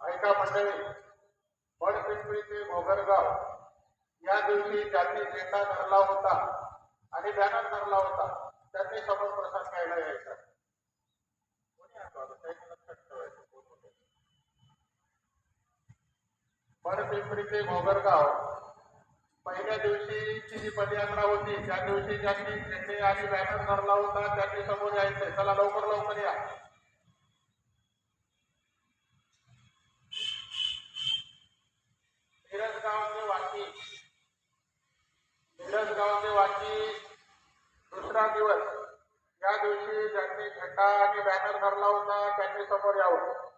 ऐका मंडळी बडपिंपरी ते मोगरगाव या दिवशी ज्यांनी झेंडा धरला होता आणि बॅनर धरला होता. त्यांनी समोर प्रसाद घ्यायला यायचा. कोणी आठवलं? त्यांनी बडपिंपरी ते घोगरगाव पहिल्या दिवशीची जी पदयात्रा होती. त्या दिवशी ज्यांनी झेंडे आणि बॅनर धरला होता त्यांनी समोर यायचंय चला लवकर लवकर या. मिरजगाव वाकी मिरजगाव वाकी दुसरा दिवस. या दिवशी ज्यांनी झेंडा आणि बॅनर धरला होता त्यांनी समोर यावं.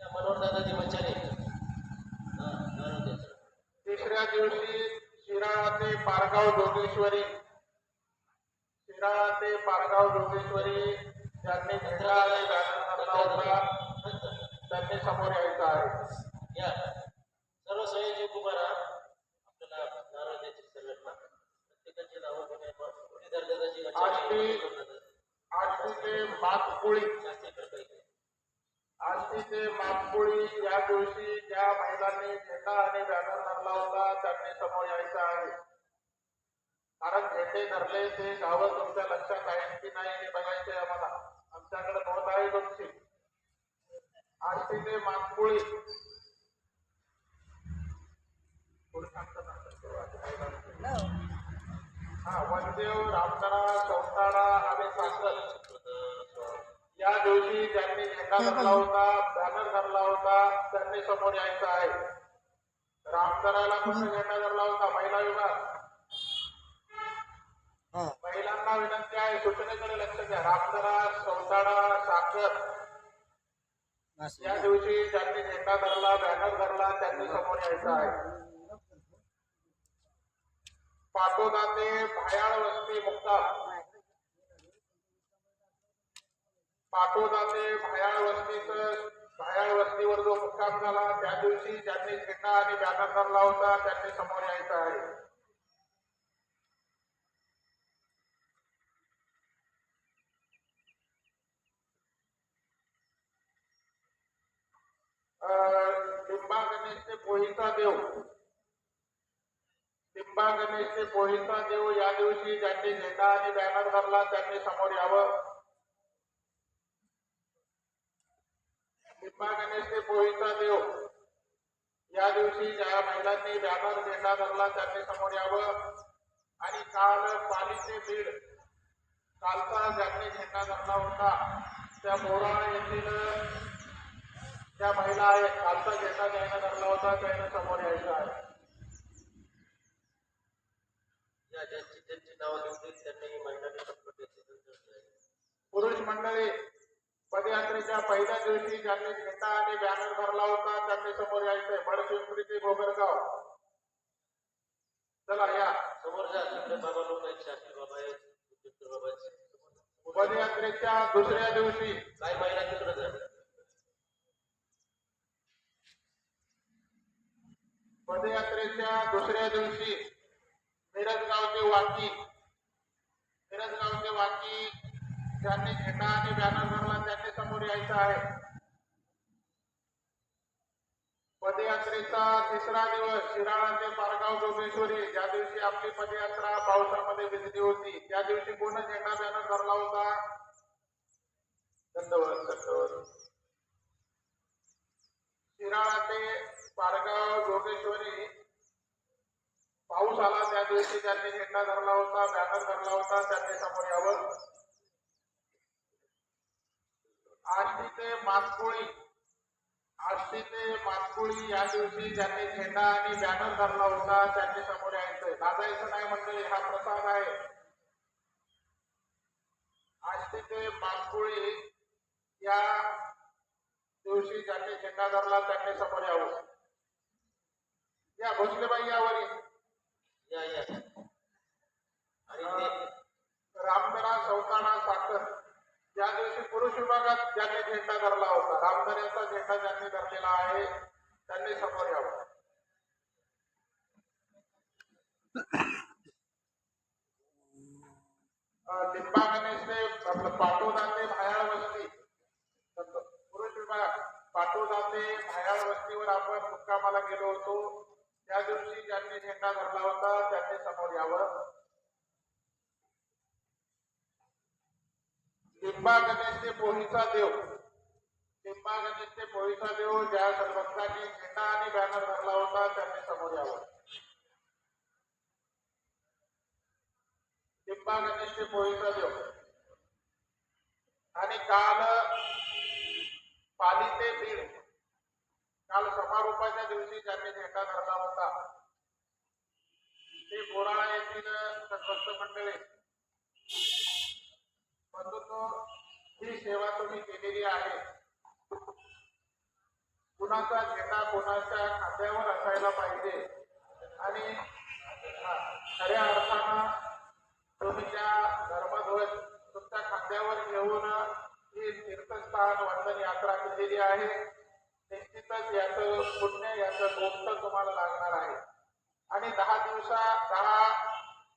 या मनोहर दादाजी मच्छाने. तिसऱ्या दिवशी शिराळा ते पारगाव जोगेश्वरी शिराळा ते पारगाव जोगेश्वरी बॅनर धरला होता त्यांनी समोर यायचं आहे. या. सर्व संयोजक उभा राहा आपल्याला नारळ द्यायची सर्वांना प्रत्येकाची नावं घेणे मुरलीधर दादाजी आष्टी आष्टी ते मातपुळी शास्त्री करता आष्टी ते मातपुळी या दिवशी ज्या महिलांनी झेंडा आणि बॅनर धरला होता त्यांनी समोर यायचं आहे. कारण झेंडे धरले ते गावं तुमच्या लक्षात आहेत की नाही हे बघायचंय आम्हाला. आमच्याकडे नोंद आहे तुमची. आष्टी ते मातपुळी हा वनदेव रामदरा चौताळा आणि साखर या दिवशी ज्यांनी झेंडा धरला होता बॅनर धरला होता त्यांनी समोर यायचं आहे. रामदराला कुठे झेंडा धरला होता महिला विभाग. महिलांना विनंती आहे सूचनेकडे लक्ष द्या. रामदरा चौताळा साखर. या दिवशी ज्यांनी झेंडा धरला बॅनर धरला त्यांनी समोर यायचं आहे. पाटोदा ते भायाळ वस्ती मुक्काम पाटोदा ते भायाळ वस्तीचं भायाळ वस्तीवर जो मुक्काम झाला त्या दिवशी ज्यांनी झेंडा आणि बॅनर धरला होता त्यांनी समोर यायचं आहे. अं, लिंबा गणेश ते पोहीचा देव. लिंबा गणेश ते पोहीचा देव या दिवशी ज्यांनी झेंडा आणि बॅनर धरला त्यांनी समोर यावं. लिंबा गणेश ते पोहीचा देव. या दिवशी ज्या महिलांनी बॅनर झेंडा धरला त्यांनी समोर यावं आणि काल पाली ते बीड कालचा ज्यांनी झेंडा धरला होता त्या मोरा येथील ज्या महिला आहेत कालचा झेंडा ज्यांना धरला होता त्यांना समोर यायचं आहे. ज्यांची ज्यांची नावं लिहून त्यांनी महिलांनी पुरुष मंडळी पदयात्रेच्या पहिल्या दिवशी ज्यांनी झेंडा आणि बॅनर धरला होता त्यांनी समोर यायचंय बडपिंपरी ते गोगरगाव. चला या. समोर जा तिकडे बाबा लोक आहेत शास्त्री बाबा आहेत गंजटकर बाबा आहेत पदयात्रेच्या दुसऱ्या दिवशी. काय महिला तिकडे जा पदयात्रेच्या दुसऱ्या दिवशी मिरजगाव ते वाकी. मिरजगाव ते वाकी ज्यांनी झेंडा आणि बॅनर धरला त्यांनी समोर यायचं आहे. पदयात्रेचा तिसरा दिवस शिराळा ते पारगाव जोगेश्वरी ज्या दिवशी आपली पदयात्रा पावसामध्ये भिजली होती त्या दिवशी कोण झेंडा बॅनर धरला होता? दंडवत दंडवत. शिराळा ते पारगाव जोगेश्वरी पाऊस आला त्या दिवशी त्यांनी झेंडा धरला होता बॅनर धरला होता त्यांनी समोर यावं. आष्टी ते मातपुळी आष्टी ते मातकुळी या दिवशी ज्यांनी झेंडा आणि बॅनर धरला होता त्यांनी समोर यायचंय. लाजायचं नाही म्हणजे हा प्रसाद आहे. आष्टी ते मातकुळी या दिवशी ज्यांनी झेंडा धरला त्यांनी समोर यावं. या भोसलेबाई यावर या. या रामदरा चौकाणा साखर. त्या दिवशी पुरुष विभागात ज्यांनी झेंडा धरला होता रामधन्याचा झेंडा ज्यांनी धरलेला आहे त्यांनी समोर यावं. लिंबा गणेशने आपलं पाटोदा ते भायाळ वस्ती पुरुष विभाग पाटोदा जाते भायाळ वस्तीवर आपण मुक्कामाला गेलो होतो. त्या दिवशी ज्यांनी झेंडा धरला होता त्यांनी समोर यावं. लिंबा गणेश ते पोहीचा देव. लिंबा गणेश ते पोहीचा देव ज्या भक्तांनी झेंडा आणि बॅनर धरला होता त्यांनी समोर यावं. लिंबा गणेश ते पोहीचा देव. आणि काल पाली ते बीड काल समारोपाच्या दिवशी ज्यांनी झेंडा धरला होता. ते बोराळा येथील भक्त मंडळी ही सेवा तुम्ही केलेली आहे. कुणाचा घेता कोणाच्या खात्यावर असायला पाहिजे. आणि खऱ्या अर्थानं तुम्ही धर्मध्वज तुमच्या खांद्यावर घेऊन ही तीर्थस्थान वंदन यात्रा केलेली आहे निश्चितच याचं पुण्य याचं गोष्ट तुम्हाला लागणार आहे. आणि दहा दिवसा दहा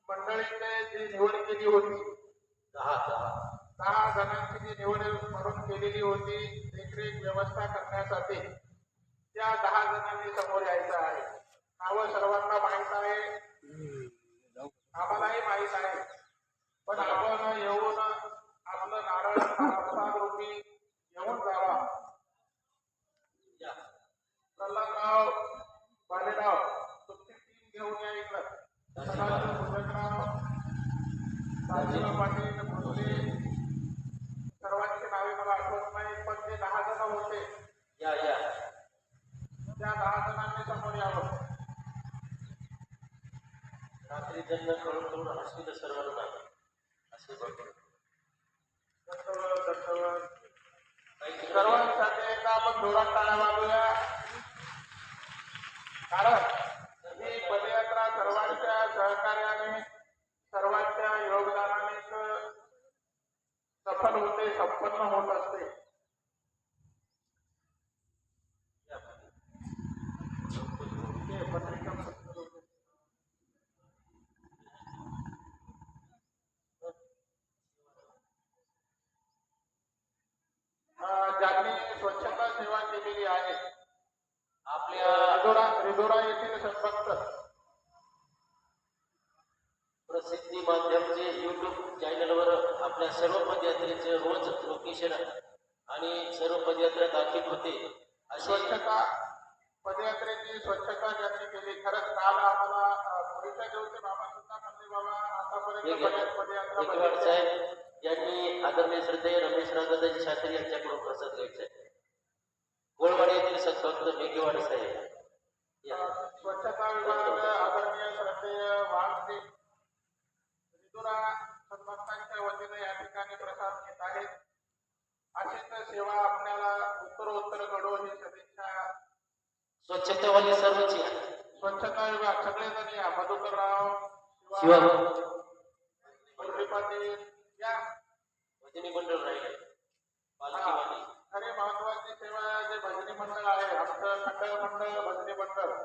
मंडळींची जी निवड केली होती दहा दहा. दहा जणांची जी निवड म्हणून केलेली होती देखरेख व्यवस्था करण्यासाठी त्या दहा जणांनी समोर यायचं आहे. नावं सर्वांना माहीत आहे. आम्हालाही माहीत आहे पण आपण येऊन आपलं नारळ प्रसाद रूपी घेऊन जावा या प्रल्हादराव बालेराव तुमची टीम घेऊन या इकडं सदाशिव भुजंगराव राजीव पाटील भोसले सर्वांची नावे मला आठवत नाही पण ते दहा जण होते या या त्या दहा जणांनी समोर यावं रात्री जन्म करून करून हसविलं सर्वांना असे बघतो दत्तवत दत्तवत काही तिकडे सर्वांसाठी एकदा आपण जोरात टाळ्या वाजूया कारण ही पदयात्रा सर्वांच्या सहकार्याने सर्वांच्या योगदानानेच सफल होते संपन्न होत असते या. ते पत्रिका पत्र होते. अं, ज्यांनी स्वच्छता सेवा केलेली आहे आपल्या रिधोरा रिधोरा येथील सद्भक्त प्रसिद्धी माध्यमचे युट्यूब चॅनलवर आपल्या सर्व पदयात्रेचे रोज लोकेशन आणि सर्व पदयात्रा दाखल होते असे स्वच्छता स्वच्छता ज्यांनी केली. खरंच काल आम्हाला अं, पुरीच्या देवचे बाबा सुद्धा म्हणले बाबा आतापर्यंत बऱ्याच पदयात्रा एकवाड बघितल्या. साहेब यांनी आदरणीय श्रद्धेय रमेश राजादाजी शास्त्री यांच्याकडून प्रसाद घ्यायचा आहे गोळवाडी येथील सद्भक्त मेघेवाड साहेब. या. अं, स्वच्छता विभाग आदरणीय श्रद्धेय वाघजी रिधोरा सद्भक्तांच्या वतीने या ठिकाणी प्रसाद घेत आहेत. अशीच सेवा आपल्याला उत्तरोत्तर घडो ही सदिच्छा स्वच्छतावाले सर्वच या. स्वच्छता विभाग सगळेजण या. मधुकरराव शिवा मुरली पाटील या. भजनी मंडळ राहिले. पालखीवाली खरे महत्वाची सेवा जे भजनी मंडळ आहे आमचं खंडळ मंडळ भजनी मंडळ.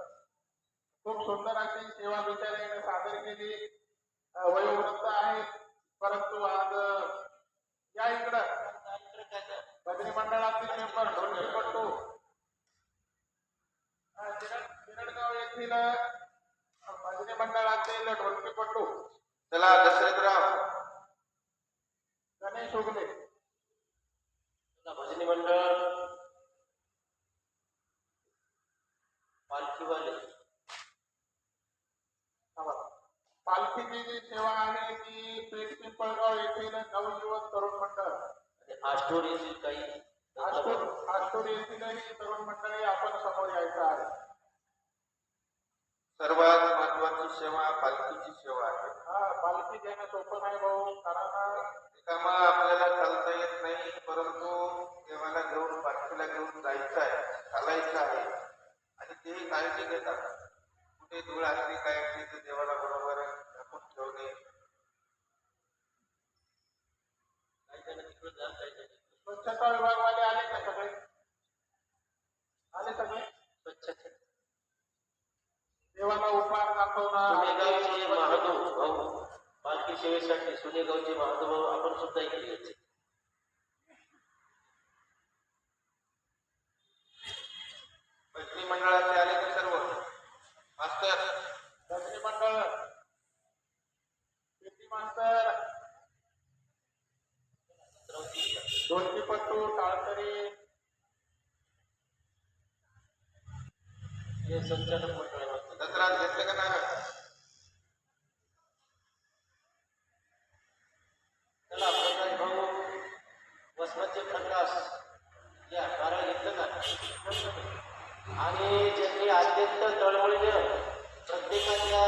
खूप सुंदर अशी सेवा बिचाऱ्याने सादर केली. अं, वयोवृद्ध आहेत परंतु आज या इकडं. भजनी मंडळातील मेंबर शिरड- शिरडगाव येथील भजनी मंडळातील ढोलकीपट्टू चला दशरथराव गणेश उगले. भजनी मंडळ. पालखीवाले. पालखीची जी सेवा आहे ती पेठ पिंपळगाव येथील नवयुवक तरुण मंडळ. आणि आष्टोर येथील काही आष्टोर आष्टोर येथीलही तरुण मंडळी आपण समोर यायचं आहे. सर्वात महत्वाची सेवा पालखीची सेवा आहे. हा पालखी घेणं सोपं नाही भाऊ कारण रिकामा आपल्याला चालता येत नाही परंतु देवाला घेऊन पालखीला घेऊन जायचं आहे चालायचं आहे. आणि तेही काळजी घेतात. कुठे धूळ असली काय असली तर देवाला बरोबर झाकून ठेवणे काही जण तिकडे जात काही जण इकडे. स्वच्छता विभागवाले आले का सगळे? आले सगळे? स्वच्छता देवाला उपहार दाखवणार. महादेव भाऊ पालखी सेवेसाठी सुनेगावचे महादेव भाऊ आपण सुद्धा इकडे यायचे मैत्री मंडळातले आले ते सर्व मास्तर रजनी मंडळ शेती मास्तर ढोलकीपट्टू टाळकरी हे संचालक मंडळामध्ये दसऱ्यात का नाही चला प्रकाश भाऊ वसमतचे प्रकाश या नारळ घेतलं का आणि ज्यांनी अत्यंत तळमळीनं प्रत्येकाच्या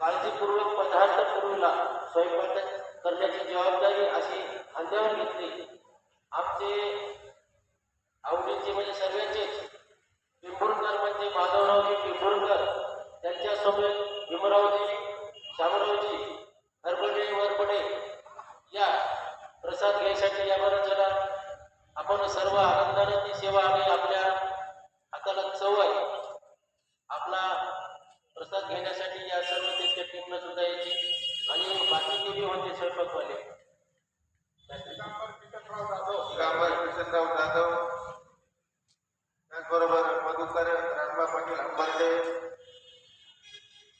काळजीपूर्वक पदार्थ पुरवला स्वयंपाक करण्याची जबाबदारी अशी खांद्यावर घेतली आमचे आवडीचे म्हणजे सर्वांचेच पिंपुरकर म्हणजे माधवरावजी पिंपुरकर त्यांच्यासोबत भीमरावजी शामरावजी हरबडे वरबडे या प्रसाद घ्यायसाठी या बरं चला. आपण सर्व आनंदाने ती सेवा आम्ही आपल्या हाताला चव आहे आपला प्रसाद घेण्यासाठी या सर्व त्यांच्या टीमला सुद्धा यायची. आणि बाकी ते बी होते स्वयंपाकवाले. दिगंबर किशनराव जाधव दिगंबर किशनराव जाधव. त्याचबरोबर मधुकर रणबा पाटील अंबर्डे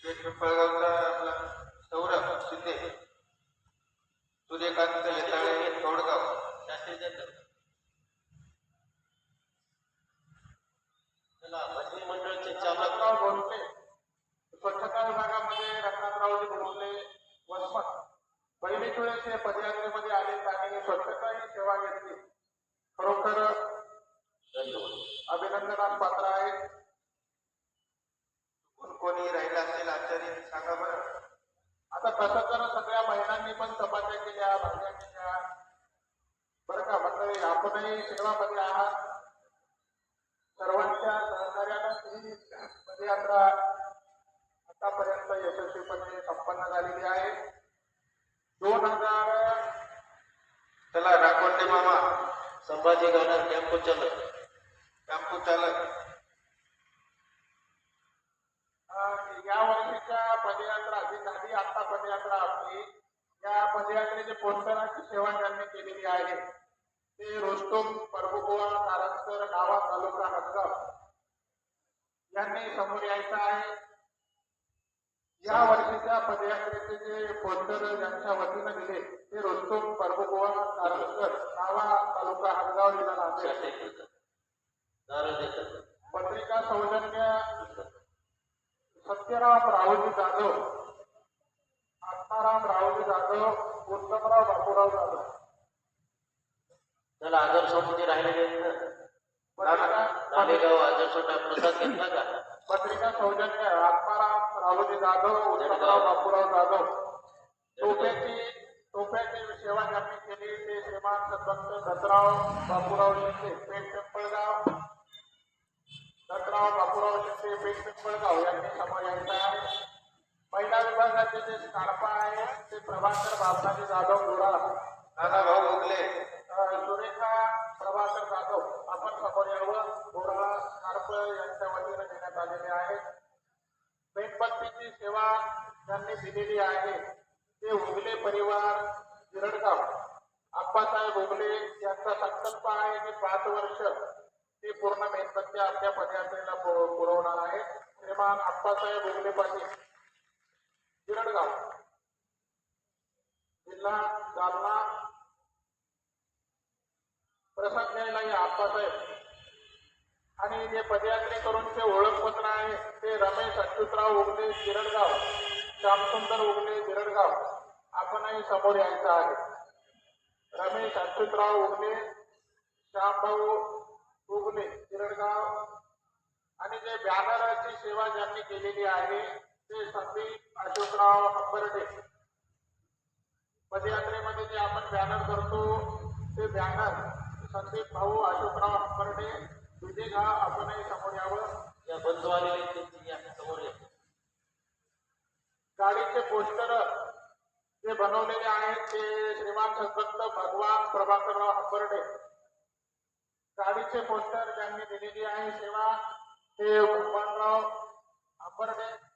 पेठ पिंपळगावचा आपला सौरभ शिंदे सूर्यकांत येताळे तोडगाव शास्त्री जंतर चला भजनी मंडळचे चालक रत्नाकराव भोसले स्वच्छता विभागामध्ये रत्नाकरावजी भोसले वसमत पहिलीच वेळेस हे पदयात्रेमध्ये आले आणि स्वच्छता ही सेवा घेतली खरोखर धन्यवाद अभिनंदनास पात्र आहे कोण कोणी राहिला असेल आचार्य सांगा बरं आता तसं तर सगळ्या महिलांनी पण चपात्या केल्या भाज्या केल्या बरं का मंडळी आपणही शिक्षणामध्ये आहात सर्वांच्या सहकार्यानं ही पदयात्रा आतापर्यंत यशस्वीपणे संपन्न झालेली आहे. दोन हजार चला राखोंडे मामा संभाजी गावणार टेम्पो चालक. टेम्पो चालक. या वर्षीच्या पदयात्रा जी झाली आता पदयात्रा आपली या पदयात्रेचे पोस्टरांची सेवा ज्यांनी केलेली आहे. ते रोस्टोम परबुगोवा कारंजकर गावा तालुका हदगाव यांनी समोर यायचं आहे. या वर्षीच्या पदयात्रेचे जे पोस्टर ज्यांच्या वतीनं दिले. ते रोस्टोम परबुगोवा कारंजकर नावा तालुका हदगाव जिल्हा नांदेड. पत्रिका सौजन्य सत्यराम रावजी जाधव आत्माराम रावजी जाधव उत्तमराव बापूराव जाधव. त्याला आदर सोडचे राहिलेले पत्रिका नालेगाव आदर सोडा प्रसाद घेतला का? पत्रिका सौजन्य आत्माराम रावजी जाधव उत्तमराव बापूराव जाधव. तोफ्याची तोफ्याची सेवा ज्यांनी केली. ते श्रीमान सद्भक्त दत्तराव बापूराव शिंदे पेठ पिंपळगाव. दत्तराव बापूराव शिंदे पेठ पिंपळगाव यांनी समोर यायचं आहे. महिला विभागाचे जे स्कार्पा आहे ते प्रभाकर बाबराजी जाधव गोरा नाना भाऊ भोगले समोर यावं यांच्या वतीने देण्यात आलेले आहेत मेणबत्तीची सेवा त्यांनी दिलेली आहे ते उगले परिवार गिरडगाव आप्पासाहेब उगले यांचा संकल्प आहे की पाच वर्ष ते पूर्ण मेणबत्त्या आपल्या पदयात्रेला पुरवणार आहेत श्रीमान आप्पासाहेब उगले पाटील गिरडगाव जिल्हा जालना प्रसाद न्यायालय आप्पासाहेब आणि जे पदयात्रेकरूंचे ओळखपत्र आहे ते रमेश अच्युतराव उगले गिरडगाव श्यामसुंदर उगले गिरडगाव आपणही समोर यायचं आहे. रमेश अच्युतराव उगले श्यामभाऊ उगले शिरडगाव आणि जे बॅनरची सेवा ज्यांनी केलेली आहे ते संदीप अशोकराव हंबर्डे. पदयात्रेमध्ये जे आपण बॅनर करतो ते बॅनर संदीप भाऊ अशोकराव हंबर्डे विधी घा आपणही समोर यावं? या आलेले त्यांची या समोर या. गाडीचे पोस्टर जे बनवलेले आहेत ते श्रीमान सद्भक्त भगवान प्रभाकरराव हंबर्डे. गाडीचे पोस्टर ज्यांनी दिलेली आहे. सेवा ते भगवानराव हंबर्डे.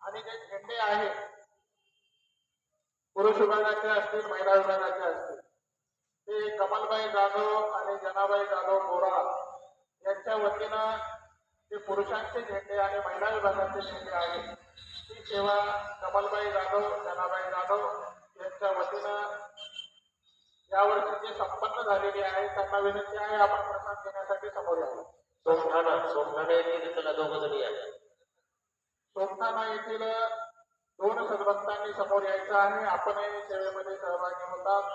आणि जे झेंडे आहेत पुरुष विभागाचे असतील महिला विभागाचे असतील. ते कमलबाई जाधव आणि जनाबाई जाधव मोरा यांच्या वतीनं ते पुरुषांचे झेंडे आणि महिला विभागाचे झेंडे आहेत ती सेवा कमलबाई जाधव जनाबाई जाधव यांच्या वतीनं यावर्षी जी संपन्न झालेली आहे त्यांना विनंती आहे आपण प्रसाद घेण्यासाठी समोर यावं सोमठाणा सोमठाणा येथील त्याला दोघ जणी या. सोमनाना येथील दोन सद्भक्तांनी समोर यायचं आहे. आपणही सेवेमध्ये सहभागी होतात.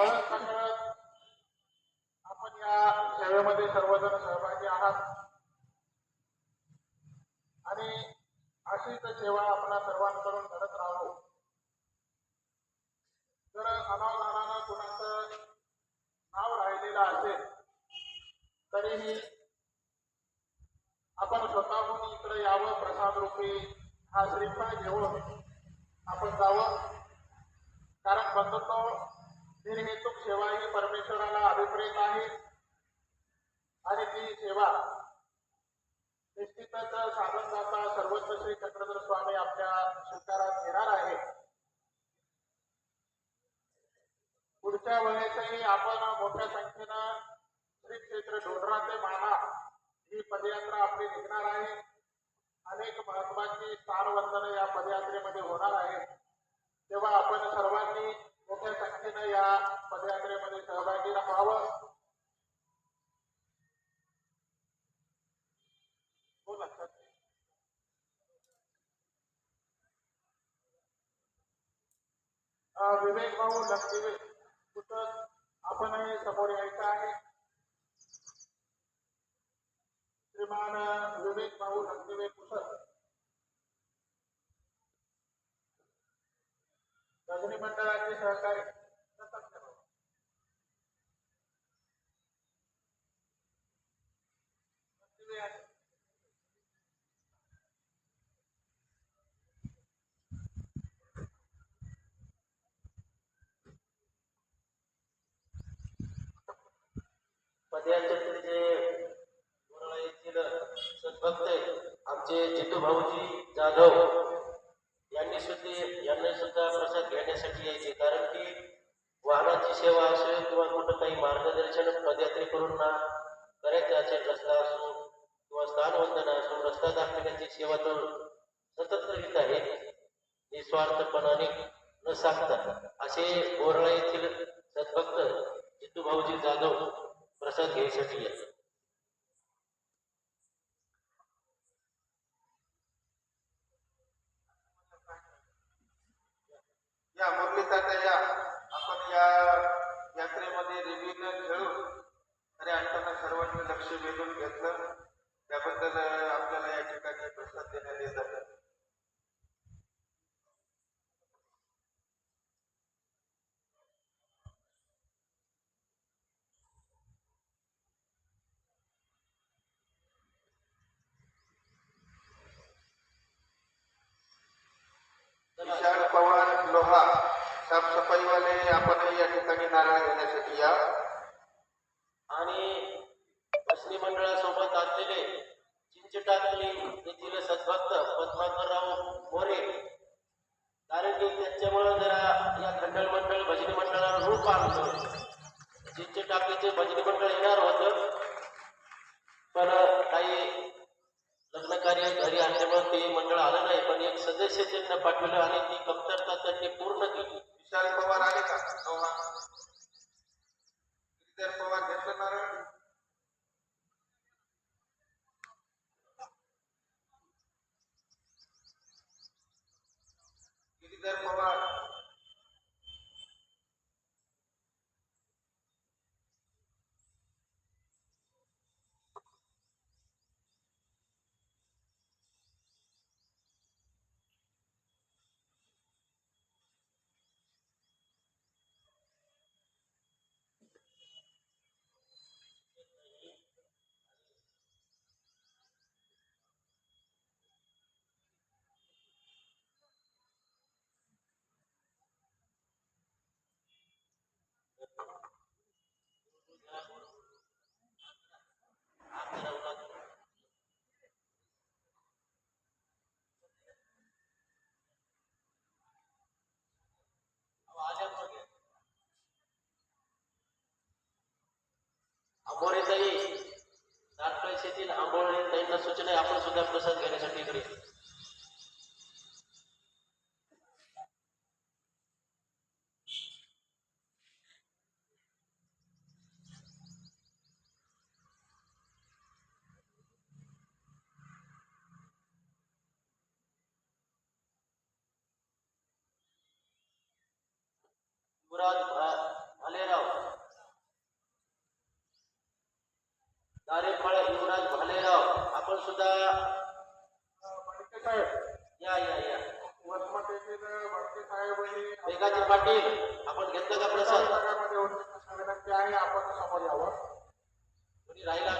कळत नकळत आपण या सेवेमध्ये सर्वजण सहभागी आहात. आणि अशीच सेवा आपल्या सर्वांकडून घडत राहावं जर अनावधानानं कुणाचं नाव राहिलेलं असेल तरीही आपण स्वतःहून इकडे यावं प्रसाद रूपी हा श्रीफळ घेऊन आपण जावं. कारण बंधुत्व निर्हेतुक सेवा ही परमेश्वराला अभिप्रेत आहे. आणि ती सेवा निश्चितच साधनदाता सर्वत्र श्री चक्रधर स्वामी आपल्या स्वीकारात घेणार आहे. पुढच्या वेळेसही आपण मोठ्या संख्येनं श्री क्षेत्र डोंगरा ते माना ही पदयात्रा आपली निघणार आहे. अनेक महत्वाची स्थानवंदन या पदयात्रेमध्ये होणार आहे तेव्हा आपण सर्वांनी मोठ्या संख्येनं या पदयात्रेमध्ये सहभागी व्हावं हो, विवेक भाऊ लक्ष्मी कुठं आपणही समोर यायचं आहे? श्रीमान विवेक भाऊ लक्ष्मी कुठं? रजनी मंडळाचे सहकारी दत्तात्रय सद्भक्त आमचे जितू भाऊजी जाधव घेण्यासाठी यायचे. कारण की वाहनाची सेवा असेल किंवा कुठं काही मार्गदर्शन पदयात्रेकरूंना करायचं असेल रस्ता असो किंवा स्थानवंदना असो रस्ता दाखवण्याची सेवा तर सतत करीत आहे. निस्वार्थपणाने न सांगता असे बोरळा येथील सद्भक्त जितू भाऊजी जाधव प्रसाद घेण्यासाठी येतात. या मुरलीचा या आपण या यात्रेमध्ये रिव्ह्यून खेळून खऱ्या अर्थानं सर्वांनी लक्ष वेधून घेतलं. त्याबद्दल आपल्याला या ठिकाणी प्रसाद देण्यात येत आहे. पाठवलं आणि ती कमतरता त्यांनी पूर्ण केली. विशाल पवार आले का? पवार घेतलं नारायण? आंबोरे ताई नाटक येथील आंबोळे ताईंना सूचना आपण सुद्धा प्रसाद घेण्यासाठी इकडे भा- भालेराव. दारेपाळ युवराज भालेराव. आपण सुद्धा या या या. मेघाजी पाटील आपण घेतलं का प्रसाद? आपण समोर यावं. कोणी राहिला?